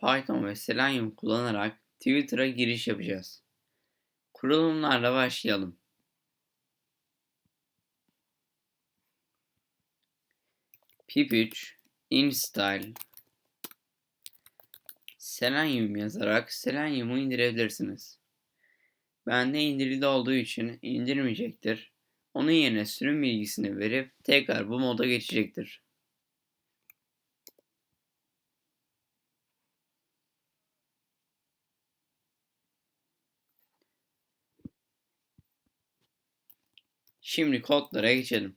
Python ve Selenium kullanarak Twitter'a giriş yapacağız. Kurulumlarla başlayalım. pip3 install Selenium yazarak Selenium'u indirebilirsiniz. Bende indirili olduğu için indirmeyecektir. Onun yerine sürüm bilgisini verip tekrar bu moda geçecektir. Şimdi kodlara geçelim.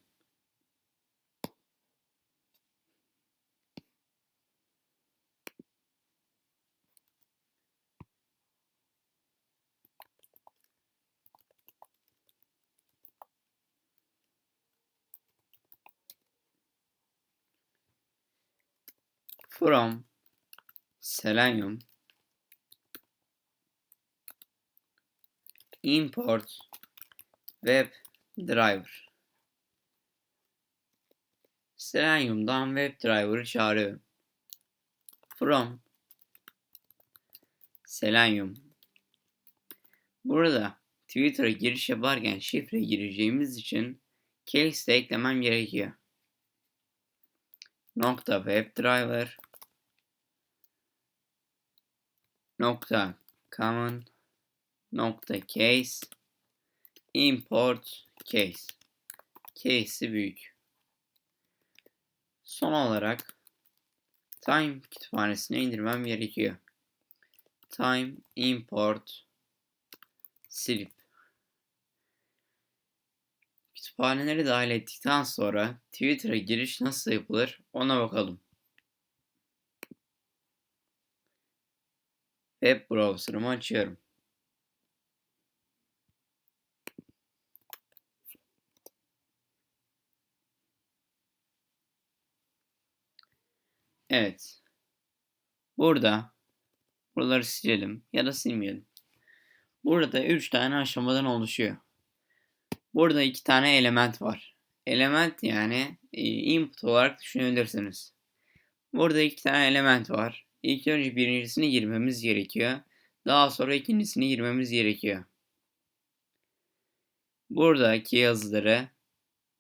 from selenium import web driver. Selenium'dan WebDriver'ı çağırıyorum. From. Selenium. Burada Twitter'a giriş yaparken şifre gireceğimiz için case de eklemem gerekiyor. Nokta WebDriver nokta common. Nokta case. İmport case case'i büyük. Son olarak time kütüphanesine indirmem gerekiyor. Time import silip kütüphaneleri dahil ettikten sonra Twitter'a giriş nasıl yapılır ona bakalım. Web browser'ımı açıyorum. Evet. Burada buraları silelim ya da silmeyelim. Burada 3 tane aşamadan oluşuyor. Burada 2 tane element var. Element yani e, input olarak düşünebilirsiniz. Burada 2 tane element var. İlk önce birincisini girmemiz gerekiyor. Daha sonra ikincisini girmemiz gerekiyor. Buradaki yazıları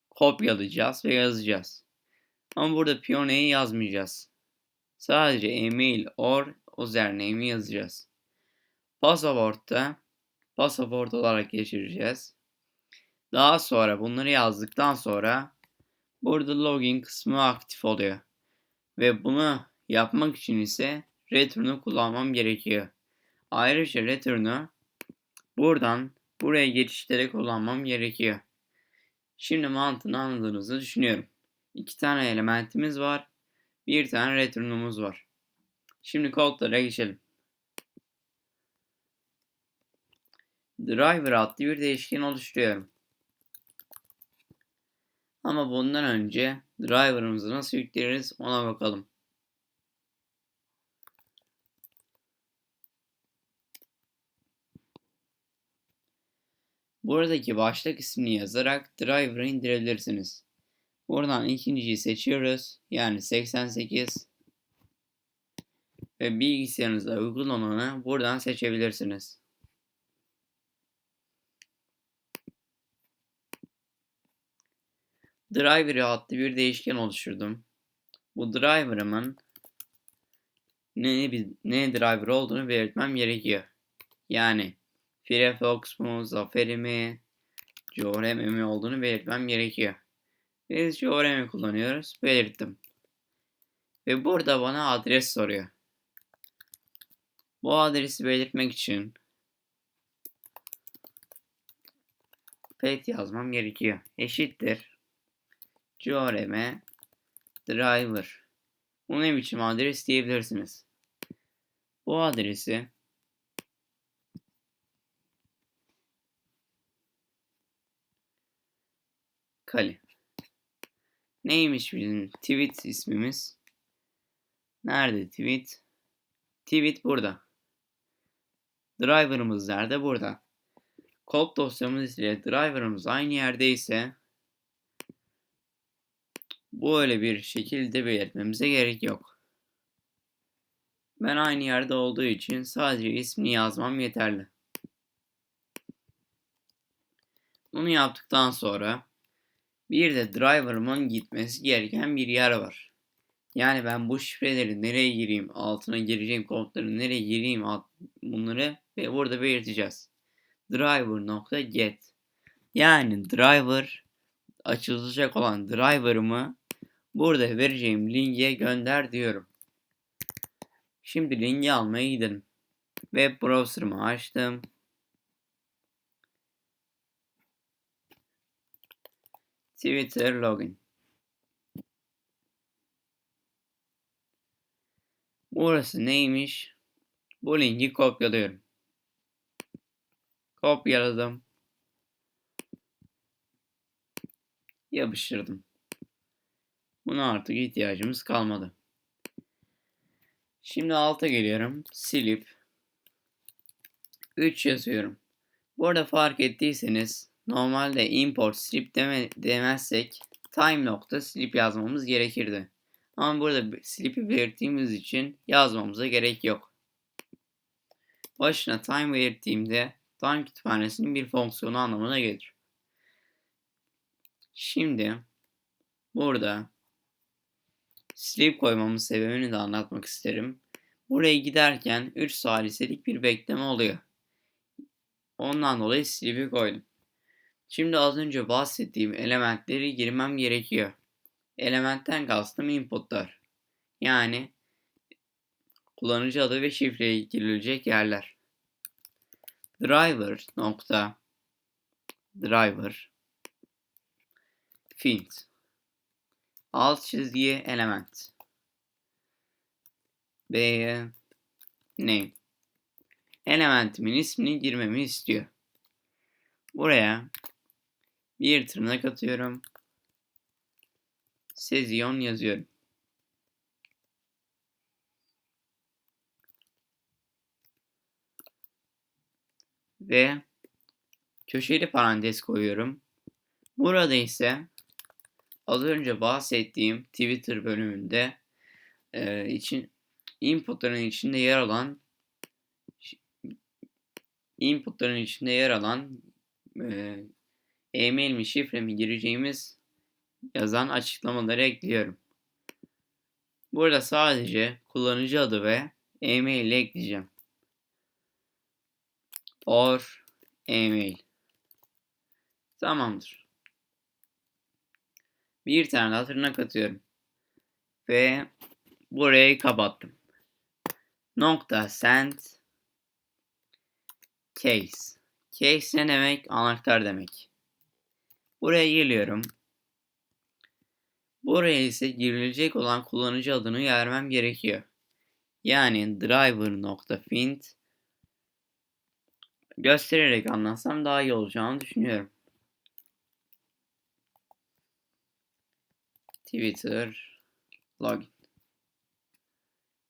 kopyalayacağız ve yazacağız. Ama burada Pioneer'i yazmayacağız. Sadece email or username'i yazacağız. Pasaportta pasaport olarak geçireceğiz. Daha sonra bunları yazdıktan sonra burada login kısmı aktif oluyor. Ve bunu yapmak için ise return'u kullanmam gerekiyor. Ayrıca return'u buradan buraya geçişlere kullanmam gerekiyor. Şimdi mantığını anladığınızı düşünüyorum. İki tane elementimiz var. Bir tane return'umuz var. Şimdi kodlara geçelim. Driver adlı bir değişken oluşturuyorum. Ama bundan önce driver'ımızı nasıl yükleriz ona bakalım. Buradaki başlık ismini yazarak driver'ı indirebilirsiniz. Buradan ikinciyi seçiyoruz. Yani 88 ve bilgisayarınızda uygun olanı buradan seçebilirsiniz. Driver adlı bir değişken oluşturdum. Bu driver'ımın ne, ne driver olduğunu belirtmem gerekiyor. Yani Firefox mu, Safari mi, Georem mi olduğunu belirtmem gerekiyor. Biz Georem'i kullanıyoruz. Belirttim. Ve burada bana adres soruyor. Bu adresi belirtmek için pet yazmam gerekiyor. Eşittir. Georem'e driver. Bu ne biçim adres diyebilirsiniz. Bu adresi Kali. Neymiş bizim tweet ismimiz? Nerede tweet? Tweet burada. Driver'ımız nerede? Burada. Kod dosyamız ile driver'ımız aynı yerdeyse bu öyle bir şekilde belirtmemize gerek yok. Ben aynı yerde olduğu için sadece ismini yazmam yeterli. Bunu yaptıktan sonra bir de driver'ımın gitmesi gereken bir yer var. Yani ben bu şifreleri nereye gireyim, altına gireceğim kodları nereye gireyim bunları ve burada belirteceğiz. Driver.get Yani driver açılacak olan driver'ımı burada vereceğim linke gönder diyorum. Şimdi linki almaya gidelim. Web browser'ımı açtım. Twitter login. Burası neymiş? Bu linki kopyalıyorum. Kopyaladım. Yapıştırdım. Buna artık ihtiyacımız kalmadı. Şimdi alta geliyorum. Silip 3 yazıyorum. Bu arada fark ettiyseniz normalde import strip deme, demezsek time nokta strip yazmamız gerekirdi. Ama burada slip'i belirttiğimiz için yazmamıza gerek yok. Başına time belirttiğimde time kütüphanesinin bir fonksiyonu anlamına gelir. Şimdi burada slip koymamın sebebini de anlatmak isterim. Buraya giderken 3 saliselik bir bekleme oluyor. Ondan dolayı slip'i koydum. Şimdi az önce bahsettiğim elementleri girmem gerekiyor. Elementten kastım inputlar. Yani kullanıcı adı ve şifreye girilecek yerler. Driver nokta driver field alt çizgi element B'ye name elementimin ismini girmemi istiyor. Buraya bir tırnak atıyorum. Sezyon yazıyorum. Ve köşeli parantez koyuyorum. Burada ise az önce bahsettiğim Twitter bölümünde e, için inputların içinde yer alan inputların içinde yer alan e, e-mail mi şifre mi gireceğimiz yazan açıklamaları ekliyorum. Burada sadece kullanıcı adı ve e-mail ekleyeceğim. Or e-mail. Tamamdır. Bir tane daha tırnak atıyorum. Ve burayı kapattım. Nokta send case. Case ne demek? Anahtar demek. Buraya geliyorum. Buraya ise girilecek olan kullanıcı adını vermem gerekiyor. Yani driver.find göstererek anlatsam daha iyi olacağını düşünüyorum. Twitter login.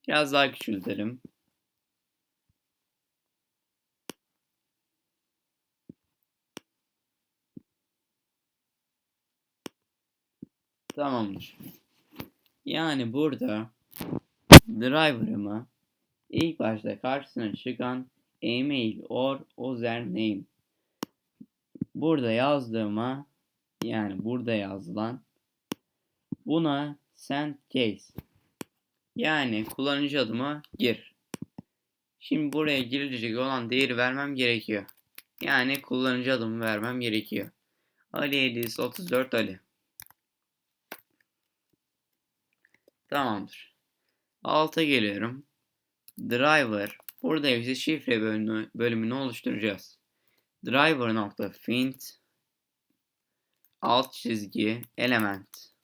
Biraz daha küçültelim. Tamamdır. Yani burada driver'ıma ilk başta karşısına çıkan email or username burada yazdığıma yani burada yazılan buna send case yani kullanıcı adıma gir. Şimdi buraya girilecek olan değeri vermem gerekiyor. Yani kullanıcı adımı vermem gerekiyor. Ali Edis 34 Ali. Tamamdır. Alta geliyorum. Driver. Burada ise şifre bölümünü, bölümünü oluşturacağız. Driver.find alt çizgi element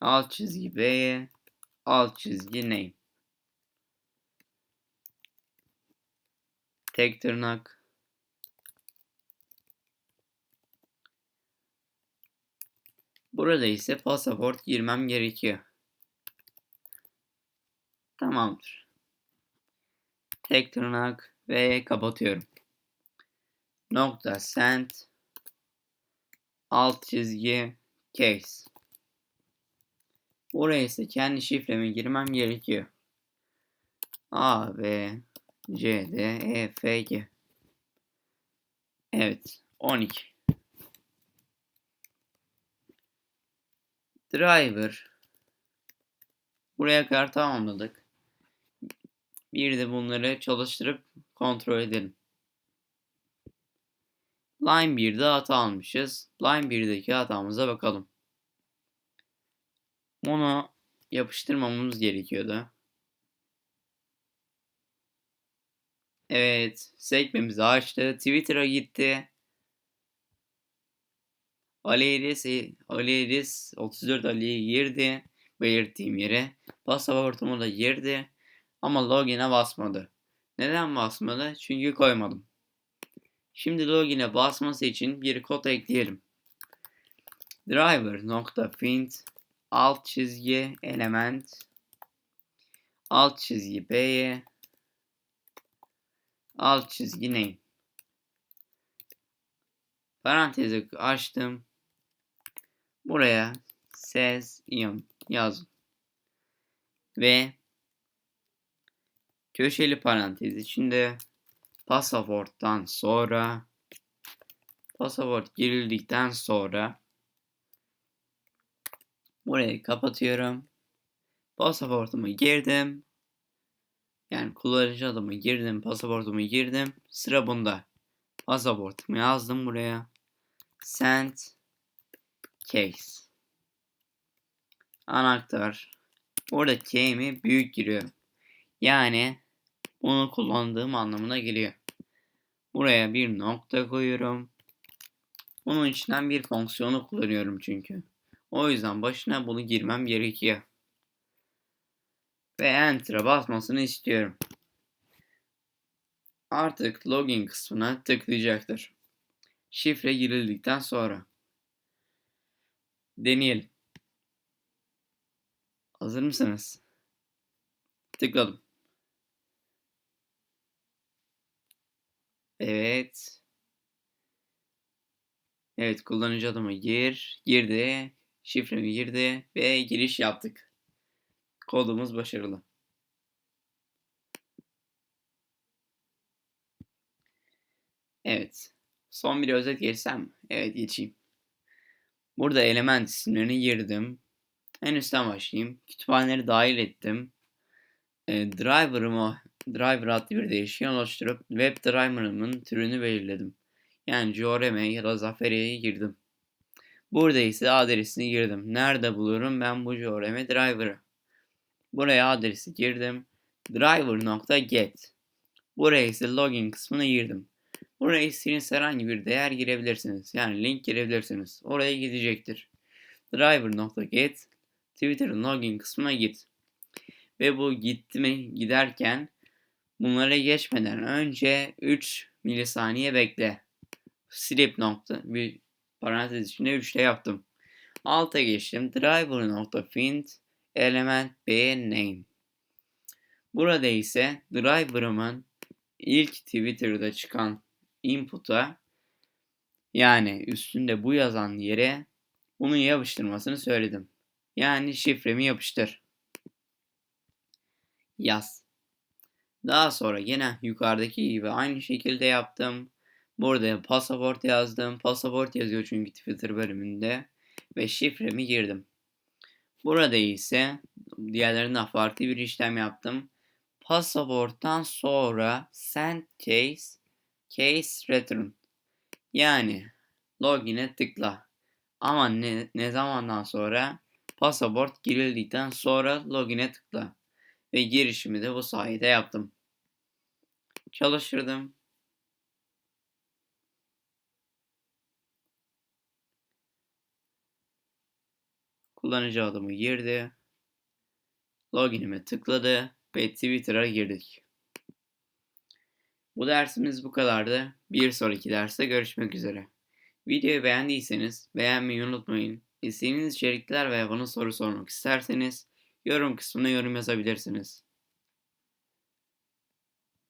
alt çizgi b alt çizgi name tek tırnak Burada ise pasaport girmem gerekiyor. Tamamdır. Tek tırnak ve kapatıyorum. Nokta send alt çizgi case. Buraya ise kendi şifremi girmem gerekiyor. A, B, C, D, E, F, G. Evet. 12. Driver. Buraya kadar tamamladık. Bir de bunları çalıştırıp kontrol edelim. Line 1'de hata almışız. Line 1'deki hatamıza bakalım. Onu yapıştırmamamız gerekiyordu. Evet, sekmemizi açtı. Twitter'a gitti. Ali Eris, Ali Eris 34 Ali'ye girdi. Belirttiğim yere. Pasaportumu da girdi. Ama login'e basmadı. Neden basmadı? Çünkü koymadım. Şimdi login'e basması için bir kod ekleyelim. driver.find alt çizgi element alt çizgi b'ye alt çizgi name parantezi açtım buraya ion yazdım ve köşeli parantez içinde pasaporttan sonra pasaport girildikten sonra burayı kapatıyorum. Pasaportumu girdim. Yani kullanıcı adımı girdim, pasaportumu girdim. Sıra bunda. Pasaportumu yazdım buraya. Send case. Anahtar. Burada K'mi büyük giriyorum. Yani bunu kullandığım anlamına geliyor. Buraya bir nokta koyuyorum. Bunun içinden bir fonksiyonu kullanıyorum çünkü. O yüzden başına bunu girmem gerekiyor. Ve Enter'a basmasını istiyorum. Artık login kısmına tıklayacaktır. Şifre girildikten sonra. Deneyelim. Hazır mısınız? Tıkladım. Evet. Evet kullanıcı adımı gir. Girdi. Şifremi girdi ve giriş yaptık. Kodumuz başarılı. Evet. Son bir özet geçsem. Evet geçeyim. Burada element isimlerini girdim. En üstten başlayayım. Kütüphaneleri dahil ettim. E, driver'ımı driver adlı bir değişken oluşturup web driver'ımın türünü belirledim. Yani Joreme ya da Zaferi'ye girdim. Burada ise adresini girdim. Nerede bulurum ben bu Joreme driver'ı? Buraya adresi girdim. Driver.get Buraya ise login kısmına girdim. Buraya istediğiniz herhangi bir değer girebilirsiniz. Yani link girebilirsiniz. Oraya gidecektir. Driver.get Twitter'ın login kısmına git. Ve bu gitti mi giderken bunlara geçmeden önce 3 milisaniye bekle. Sleep nokta bir parantez içinde 3'te yaptım. Alta geçtim. Driver nokta find element b name. Burada ise driver'ımın ilk Twitter'da çıkan input'a yani üstünde bu yazan yere bunu yapıştırmasını söyledim. Yani şifremi yapıştır. Yaz. Daha sonra yine yukarıdaki gibi aynı şekilde yaptım. Burada pasaport yazdım. Pasaport yazıyor çünkü Twitter bölümünde. Ve şifremi girdim. Burada ise diğerlerinden farklı bir işlem yaptım. Pasaporttan sonra send case case return. Yani login'e tıkla. Ama ne, ne zamandan sonra? Pasaport girildikten sonra login'e tıkla. Ve girişimi de bu sayede yaptım. Çalıştırdım. Kullanıcı adımı girdi. Login'ime tıkladı ve Twitter'a girdik. Bu dersimiz bu kadardı. Bir sonraki derste görüşmek üzere. Videoyu beğendiyseniz beğenmeyi unutmayın. İstediğiniz içerikler veya bana soru sormak isterseniz yorum kısmına yorum yazabilirsiniz.